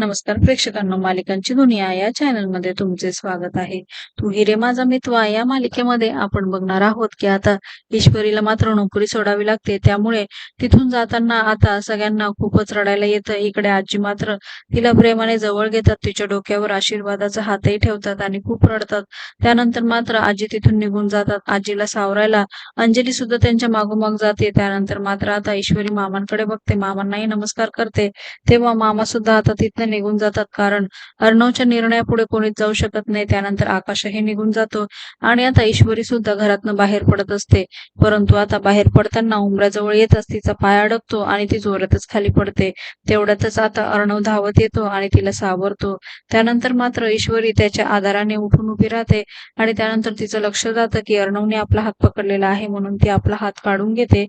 नमस्कार प्रेक्षकांना मालिकांची दुनिया या चॅनलमध्ये तुमचे स्वागत आहे. तू हिरे माझा मितवा या मालिकेमध्ये आपण बघणार आहोत की आता ईश्वरीला मात्र नोकरी सोडावी लागते. त्यामुळे तिथून जाताना आता सगळ्यांना खूपच रडायला येतं. इकडे आजी मात्र तिला प्रेमाने जवळ घेतात तिच्या डोक्यावर आशीर्वादाचा हातही ठेवतात आणि खूप रडतात. त्यानंतर मात्र आजी तिथून निघून जातात. आजीला सावरायला अंजली सुद्धा त्यांच्या मागोमाग जाते. त्यानंतर मात्र आता ईश्वरी मामांकडे बघते. मामांनाही नमस्कार करते. तेव्हा मामा सुद्धा आता तिथं निघून जातात. कारण अर्णवच्या निर्णयापुढे कोणीच जाऊ शकत नाही. त्यानंतर आकाशही निघून जातो. आणि आता ईश्वरी सुद्धा घरातनं बाहेर पडत असते. परंतु आता बाहेर पडताना उमऱ्याजवळ येतच तिचा पाय अडकतो आणि ती जोरातच खाली पडते. तेवढ्यातच आता अर्णव धावत येतो आणि तिला सावरतो. त्यानंतर मात्र ईश्वरी त्याच्या आधाराने उठून उभी राहते. आणि त्यानंतर तिचं लक्ष जातं की अर्णवने आपला हात पकडलेला आहे म्हणून ती आपला हात काढून घेते.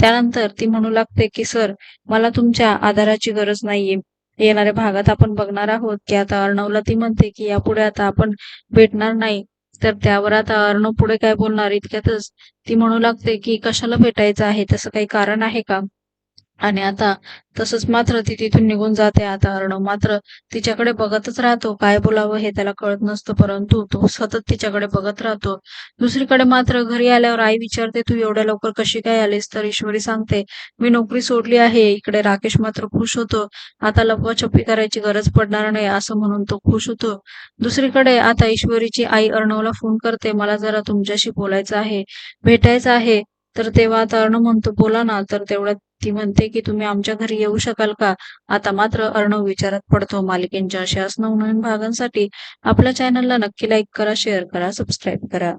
त्यानंतर ती म्हणू लागते की सर मला तुमच्या आधाराची गरज नाहीये. येणाऱ्या भागात आपण बघणार आहोत की आता अर्णवला ती म्हणते की यापुढे आता आपण भेटणार नाही. तर त्यावर आता अर्णव पुढे काय बोलणार? इतक्यातच ती म्हणू लागते की कशाला भेटायचं आहे? तसं काही कारण आहे का? आणि आता तसंच मात्र ती तिथून निघून जाते आता अर्णव मात्र तिच्याकडे बघतच राहतो. काय बोलावं हे त्याला कळत नसतं परंतु तो सतत तिच्याकडे बघत राहतो. दुसरीकडे मात्र घरी आल्यावर आई विचारते तू एवढ्या लवकर कशी काय आलीस? तर ईश्वरी सांगते मी नोकरी सोडली आहे. इकडे राकेश मात्र खुश होतो. आता लपवाछपी करायची गरज पडणार नाही असं म्हणून तो खुश होतो. दुसरीकडे आता ईश्वरीची आई अर्णवला फोन करते मला जरा तुमच्याशी बोलायचं आहे भेटायचं आहे. तर तेव्हा आता अर्ण म्हणतो बोला ना. तर तेवढ्यात ती म्हणते की तुम्ही आमच्या घरी येऊ शकाल का? आता मात्र अर्णव विचारात पडतो मालिकेंच्या अशाच नवनवीन भागांसाठी. आपल्या चॅनलला नक्की लाईक करा शेअर करा सबस्क्राईब करा.